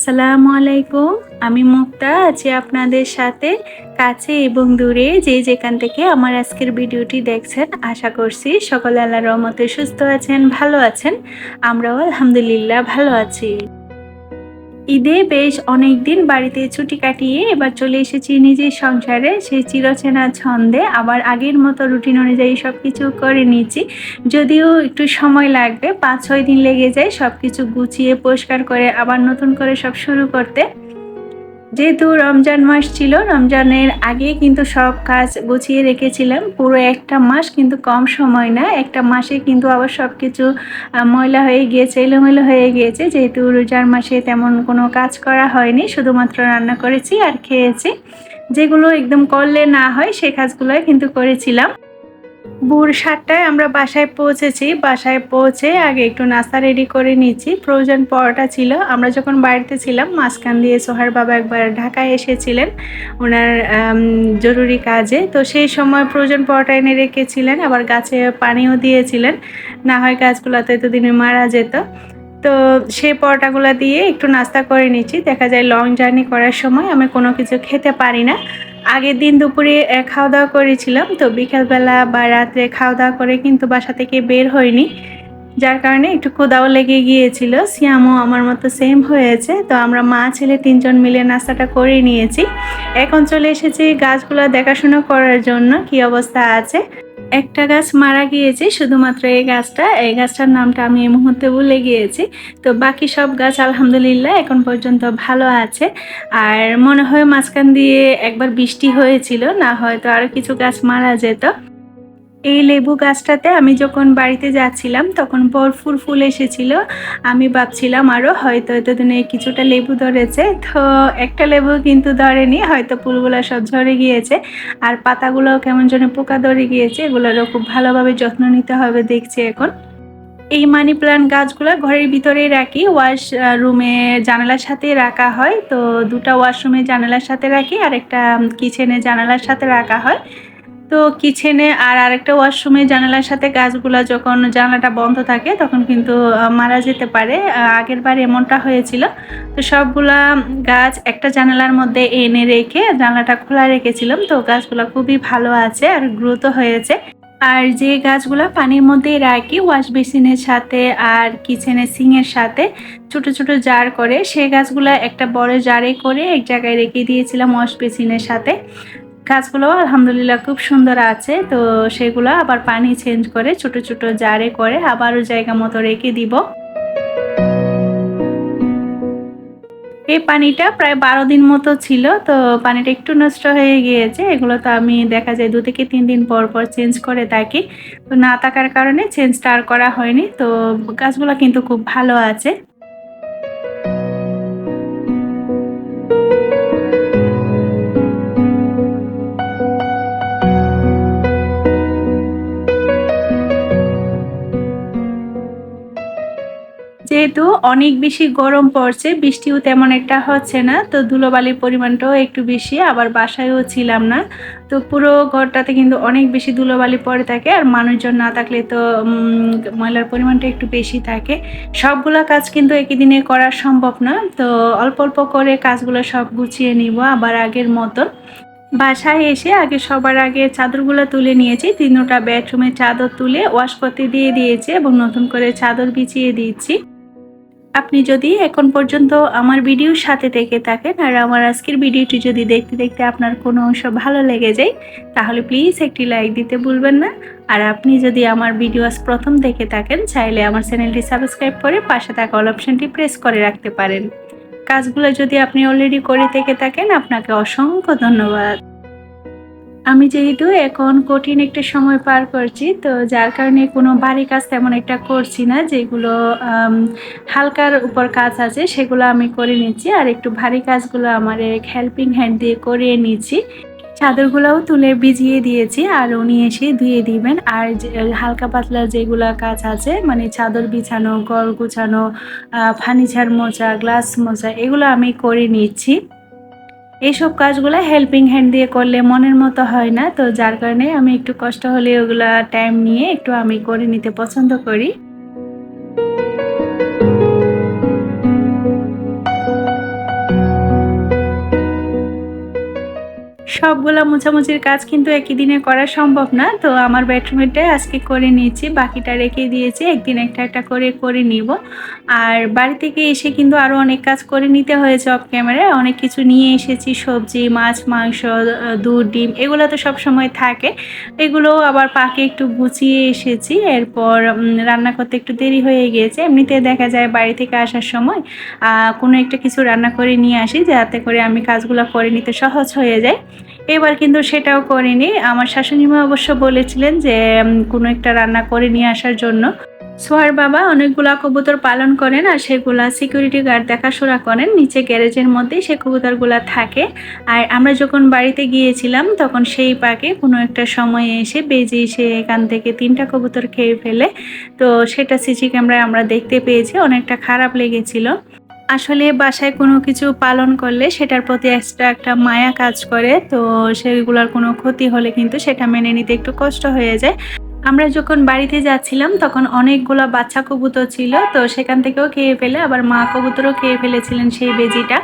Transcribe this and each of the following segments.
আসসালামু আলাইকুম। আমি মুক্তা, আছি আপনাদের সাথে কাছে এবং দূরে। যে যেখান থেকে আমার আজকের ভিডিওটি দেখছেন, আশা করছি সকলে আল্লাহ রহমতে সুস্থ আছেন, ভালো আছেন। আমরাও আলহামদুলিল্লাহ ভালো আছি। ঈদে বেশ অনেক দিন বাড়িতে ছুটি কাটিয়ে এবার চলে এসেছি নিজের সংসারে। সেই চিরচেনা ছন্দে আবার আগের মতো রুটিন অনুযায়ী সব কিছু করে নিয়েছি। যদিও একটু সময় লাগবে পাঁচ ছয় দিন লেগে যায় সব কিছু গুছিয়ে, পরিষ্কার করে, আবার নতুন করে সব শুরু করতে। যেহেতু রমজান মাস ছিল, রমজানের আগে কিন্তু সব কাজ গুছিয়ে রেখেছিলাম। পুরো একটা মাস কিন্তু কম সময় না, একটা মাসে কিন্তু আবার সব কিছু ময়লা হয়ে গিয়েছে, এলোমেলো হয়ে গিয়েছে। যেহেতু রোজার মাসে তেমন কোনো কাজ করা হয়নি, শুধুমাত্র রান্না করেছি আর খেয়েছি। যেগুলো একদম করলে না হয়, সে কাজগুলোই কিন্তু করেছিলাম। ভোর সাতটায় আমরা বাসায় পৌঁছেছি। বাসায় পৌঁছে আগে একটু নাস্তা রেডি করে নিয়েছি প্রয়োজন পরোটা ছিল। আমরা যখন বাড়িতে ছিলাম, মাঝখান দিয়ে সোহার বাবা একবার ঢাকায় এসেছিলেন ওনার জরুরি কাজে। তো সেই সময় প্রয়োজন পরোটা এনে রেখেছিলেন, আবার গাছে পানিও দিয়েছিলেন। না হয় গাছগুলোতে এতদিনে মারা যেত। তো সেই পরোটাগুলো দিয়ে একটু নাস্তা করে নিচ্ছি। দেখা যায় লং জার্নি করার সময় আমি কোনো কিছু খেতে পারি না। আগের দিন দুপুরে খাওয়া দাওয়া করেছিলাম। তো বিকেলবেলা বা রাত্রে খাওয়া দাওয়া করে কিন্তু বাসা থেকে বের হয়নি। যার কারণে একটু কোদাও লেগে গিয়েছিল। সিয়ামও আমার মতো সেম হয়েছে। তো আমরা মা, ছেলে তিনজন মিলে নাস্তাটা করে নিয়েছি। এখন চলে এসেছি গাছগুলো দেখাশোনা করার জন্য। কি অবস্থা আছে? একটা গাছ মারা গিয়েছে, শুধুমাত্র এই গাছটা। এই গাছটার নামটা আমি এই মুহূর্তে ভুলে গিয়েছি। তো বাকি সব গাছ আলহামদুলিল্লাহ এখন পর্যন্ত ভালো আছে। আর মনে হয় মাঝখান দিয়ে একবার বৃষ্টি হয়েছিল, না হয়তো আরও কিছু গাছ মারা যেত। এই লেবু গাছটাতে আমি যখন বাড়িতে যাচ্ছিলাম, তখন ভরপুর ফুল এসেছিল। আমি ভাবছিলাম আরও হয়তো এতদিনে কিছুটা লেবু ধরেছে। তো একটা লেবু কিন্তু ধরেনি, হয়তো ফুলগুলো সব ঝরে গিয়েছে। আর পাতাগুলো কেমন যেন পোকা ধরে গিয়েছে, এগুলোরও খুব ভালোভাবে যত্ন নিতে হবে দেখছি এখন। এই মানি প্লান্ট গাছগুলো ঘরের ভিতরেই রাখি, ওয়াশ রুমে জানালার সাথে রাখা হয়। তো দুটা ওয়াশরুমে জানালার সাথে রাখি আর একটা কিচেনে জানালার সাথে রাখা হয়। তো কিচেনে আর আরেকটা ওয়াশরুমে জানালার সাথে গাছগুলা যখন জানালাটা বন্ধ থাকে, তখন কিন্তু মারা যেতে পারে। আগের বার এমনটা হয়েছিল। তো সবগুলা গাছ একটা জানালার মধ্যে এনে রেখে জানালাটা খোলা রেখেছিলাম। তো গাছগুলো খুবই ভালো আছে আর গ্রোথ হয়েছে। আর যে গাছগুলো পানির মধ্যেই রাখি ওয়াশ বেসিনের সাথে আর কিচেনের সিংয়ের সাথে ছোট ছোট জার করে সেই গাছগুলো একটা বড় জারে করে এক জায়গায় রেখে দিয়েছিলাম ওয়াশ বেসিনের সাথে। গাছগুলো আলহামদুলিল্লাহ খুব সুন্দর আছে। তো সেগুলো আবার পানি চেঞ্জ করে ছোট ছোট জারে করে আবারও জায়গা মতো রেখে দিব। এই পানিটা প্রায় বারো দিন মতো ছিল, তো পানিটা একটু নষ্ট হয়ে গিয়েছে। এগুলো তো আমি দেখা যায় দু থেকে তিন দিন পর পর চেঞ্জ করে থাকি। তো না থাকার কারণে চেঞ্জটা আর করা হয়নি। তো গাছগুলো কিন্তু খুব ভালো আছে। যেহেতু অনেক বেশি গরম পড়ছে, বৃষ্টিও তেমন একটা হচ্ছে না, তো ধুলোবালির পরিমাণটাও একটু বেশি, আবার বাসায়ও ছিলাম না। তো পুরো ঘরটাতে কিন্তু অনেক বেশি ধুলোবালি পড়ে থাকে, আর মানুষজন না থাকলে তো ময়লার পরিমাণটা একটু বেশি থাকে। সবগুলো কাজ কিন্তু একই দিনে করা সম্ভব না, তো অল্প অল্প করে কাজগুলো সব গুছিয়ে নিব আবার আগের মতন। বাসায় এসে আগে সবার আগে চাদরগুলো তুলে নিয়েছি, তিনটা বেডরুমের চাদর তুলে ওয়াশ করতে দিয়ে দিয়েছি এবং নতুন করে চাদর বিছিয়ে দিয়েছি আপনি যদি এখন পর্যন্ত আমার ভিডিওর সাথে থেকে থাকেন আর আমার আজকের ভিডিওটি যদি দেখতে দেখতে আপনার কোনো অংশ ভালো লেগে যায়, তাহলে প্লিজ একটি লাইক দিতে ভুলবেন না। আর আপনি যদি আমার ভিডিও আজ প্রথম দেখে থাকেন, চাইলে আমার চ্যানেলটি সাবস্ক্রাইব করে পাশে থাকা অল অপশানটি প্রেস করে রাখতে পারেন। কাজগুলো যদি আপনি অলরেডি করে থেকে থাকেন, আপনাকে অসংখ্য ধন্যবাদ। আমি যেহেতু এখন কঠিন একটা সময় পার করছি, তো যার কারণে কোনো বাড়ি কাজ তেমন একটা করছি না, যেগুলো হালকার উপর কাজ আছে সেগুলো আমি করে নিচ্ছি আর একটু ভারী কাজগুলো আমার এক হেল্পিং হ্যান্ড দিয়ে করিয়ে নিচ্ছি। চাদরগুলোও তুলে ভিজিয়ে দিয়েছি আর উনি এসে ধুয়ে দিবেন। আর হালকা পাতলা যেগুলো কাজ আছে মানে চাদর বিছানো, গল গুছানো ফার্নিচার মোচা গ্লাস মোচা এগুলো আমি করে নিচ্ছি। এইসব কাজগুলো হেল্পিং হ্যান্ড দিয়ে করলে মনের মতো হয় না। তো যার কারণে আমি একটু কষ্ট হলে ওগুলা টাইম নিয়ে একটু আমি করে নিতে পছন্দ করি। সবগুলা মোছামুছির কাজ কিন্তু একই দিনে করা সম্ভব না। তো আমার বেডরুমেরটাই আজকে করে নিয়েছি, বাকিটা রেখে দিয়েছি, একদিন একটা একটা করে করে নিব। আর বাড়ি থেকে এসে কিন্তু আরও অনেক কাজ করে নিতে হয়েছে অফ ক্যামেরায় অনেক কিছু নিয়ে এসেছি, সবজি, মাছ, মাংস, দুধ, ডিম, এগুলো তো সব সময় থাকে। এগুলো আবার পাকে একটু গুছিয়ে এসেছি। এরপর রান্না করতে একটু দেরি হয়ে গিয়েছে। এমনিতে দেখা যায় বাড়ি থেকে আসার সময় কোনো একটা কিছু রান্না করে নিয়ে আসি, যাতে করে আমি কাজগুলো করে নিতে সহজ হয়ে যায়। এবার কিন্তু সেটাও করিনি। আমার শাশুড়িমা অবশ্য বলেছিলেন যে কোনো একটা রান্না করে নিয়ে আসার জন্য। সোহার বাবা অনেকগুলা কবুতর পালন করেন আর সেগুলা সিকিউরিটি গার্ড দেখাশোনা করেন। নিচে গ্যারেজের মধ্যেই সে কবুতরগুলা থাকে। আর আমরা যখন বাড়িতে গিয়েছিলাম, তখন সেই পাকে কোনো একটা সময়ে এসে বেজে এসে এখান থেকে তিনটা কবুতর খেয়ে ফেলে। তো সেটা সিসি ক্যামেরায় আমরা দেখতে পেয়েছি। অনেকটা খারাপ লেগেছিল। আসলে বাসায় কোনো কিছু পালন করলে সেটার প্রতি এক্সট্রা একটা মায়া কাজ করে, তো সেগুলোর কোনো ক্ষতি হলে কিন্তু সেটা মেনে নিতে একটু কষ্ট হয়ে যায়। আমরা যখন বাড়িতে যাচ্ছিলাম তখন অনেকগুলো বাচ্চা কবুতর ছিল, তো সেখান থেকেও খেয়ে ফেলে, আবার মা কবুতরও খেয়ে ফেলেছিলেন সেই বেজিটা।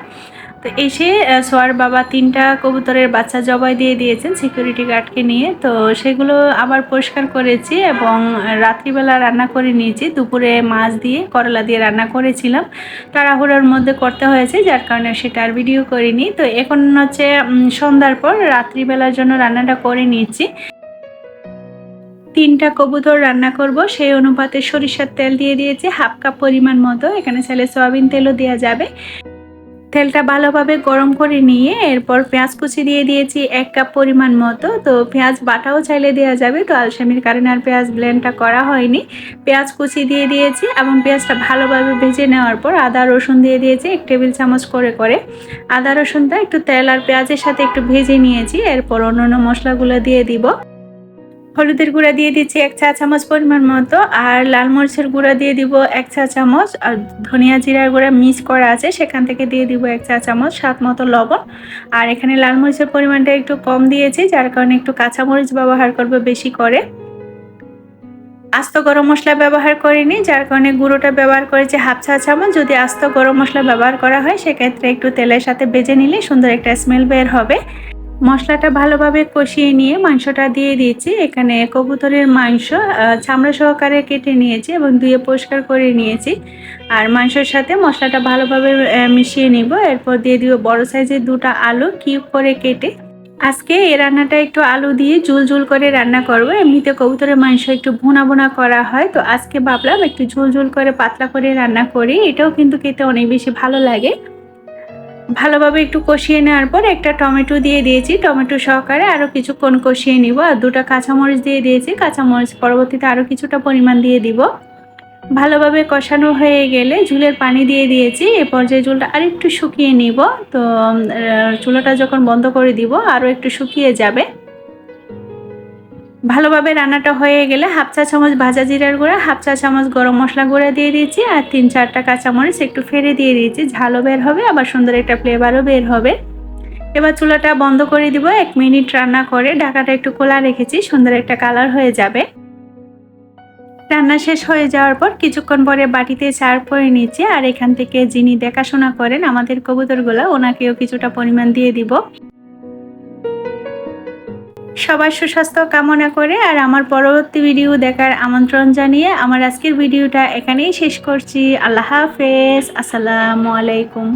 তো এসে সোয়ার বাবা তিনটা কবুতরের বাচ্চা জবাই দিয়ে দিয়েছেন সিকিউরিটি গার্ডকে নিয়ে। তো সেগুলো আবার পরিষ্কার করেছি এবং রাত্রিবেলা রান্না করে নিয়েছি। দুপুরে মাছ দিয়ে, করলা দিয়ে রান্না করেছিলাম। তাড়াহুড়োর মধ্যে করতে হয়েছে, যার কারণে সেটা আর ভিডিও করিনি। তো এখন হচ্ছে সন্ধ্যার পর রাত্রিবেলার জন্য রান্নাটা করে নিয়েছি। তিনটা কবুতর রান্না করব, সেই অনুপাতে সরিষার তেল দিয়ে দিয়েছি, হাফ কাপ পরিমাণ মতো। এখানে চাইলে সয়াবিন তেলও দেওয়া যাবে। তেলটা ভালোভাবে গরম করে নিয়ে এরপর পেঁয়াজ কুচি দিয়ে দিয়েছি এক কাপ পরিমাণ মতো। তো পেঁয়াজ বাটাও চাইলে দেওয়া যাবে, তো আলসামির কারণে আর পেঁয়াজ ব্লেন্ডটা করা হয়নি। পেঁয়াজ কুচি দিয়ে দিয়েছি এবং পেঁয়াজটা ভালোভাবে ভেজে নেওয়ার পর আদা, রসুন দিয়ে দিয়েছি এক টেবিল চামচ করে করে। আদা, রসুনটা একটু তেল আর পেঁয়াজের সাথে একটু ভেজে নিয়েছি, এরপর অন্য অন্য মশলাগুলো দিয়ে দিব। হলুদের গুঁড়া দিয়ে দিচ্ছি এক চা চামচ পরিমাণ মতো, আর লাল মরিচের গুঁড়া দিয়ে দিব এক চা চামচ, আর ধনিয়া জিরার গুঁড়া মিক্স করা আছে, সেখান থেকে দিয়ে দিব এক চা চামচ স্বাদ মতো লবণ। আর এখানে লাল মরিচের পরিমাণটা একটু কম দিয়েছি, যার কারণে একটু কাঁচা মরিচ ব্যবহার করবে বেশি করে। আস্ত গরম মশলা ব্যবহার করিনি, যার কারণে গুঁড়োটা ব্যবহার করেছি হাফ চা চামচ। যদি আস্ত গরম মশলা ব্যবহার করা হয়, সেক্ষেত্রে একটু তেলের সাথে বেজে নিলে সুন্দর একটা স্মেল বের হবে। মশলাটা ভালোভাবে কষিয়ে নিয়ে মাংসটা দিয়ে দিয়েছি। এখানে কবুতরের মাংস চামড়া সহকারে কেটে নিয়েছি এবং ধুয়ে পরিষ্কার করে নিয়েছি। আর মাংসের সাথে মশলাটা ভালোভাবে মিশিয়ে নিব। এরপর দিয়ে দিব বড় সাইজের দুটা আলু কিউব করে কেটে। আজকে এই রান্নাটা একটু আলু দিয়ে ঝুল ঝুল করে রান্না করব। এমনিতে কবুতরের মাংস একটু ভুনা ভুনা করা হয়, তো আজকে ভাবলাম একটু ঝুল ঝুল করে পাতলা করে রান্না করি। এটাও কিন্তু খেতে অনেক বেশি ভালো লাগে। ভালোভাবে একটু কষিয়ে নেওয়ার পর একটা টমেটো দিয়ে দিয়েছি। টমেটো সহকারে আরও কিছুক্ষণ কষিয়ে নিব আর দুটো কাঁচামরিচ দিয়ে দিয়েছি। কাঁচামরিচ পরবর্তীতে আরও কিছুটা পরিমাণ দিয়ে দিব। ভালোভাবে কষানো হয়ে গেলে ঝুলের পানি দিয়ে দিয়েছি। এ পর্যায়ে ঝুলটা আর একটু শুকিয়ে নিব। তো চুলোটা যখন বন্ধ করে দিব আরও একটু শুকিয়ে যাবে। ভালোভাবে রান্নাটা হয়ে গেলে হাফ চা চামচ ভাজা জিরার গুঁড়া, হাফ চা চামচ গরম মশলা গুঁড়া দিয়ে দিয়েছি আর তিন চারটা কাঁচামরিচ একটু ফেরে দিয়ে দিয়েছি। ঝালও বের হবে, আবার সুন্দর একটা ফ্লেভারও বের হবে। এবার চুলাটা বন্ধ করে দিব, এক মিনিট রান্না করে ঢাকাটা একটু খোলা রেখেছি, সুন্দর একটা কালার হয়ে যাবে। রান্না শেষ হয়ে যাওয়ার পর কিছুক্ষণ পরে বাটিতে চার করে নিচ্ছি আর এখান থেকে যিনি দেখাশোনা করেন আমাদের কবুতরগুলো, ওনাকেও কিছুটা পরিমাণ দিয়ে দিব। সবার সুস্বাস্থ্য কামনা করে আর আমার পরবর্তী ভিডিও দেখার আমন্ত্রণ জানিয়ে আমার আজকের ভিডিওটা এখানেই শেষ করছি। আল্লাহ হাফেজ। আসসালামু আলাইকুম।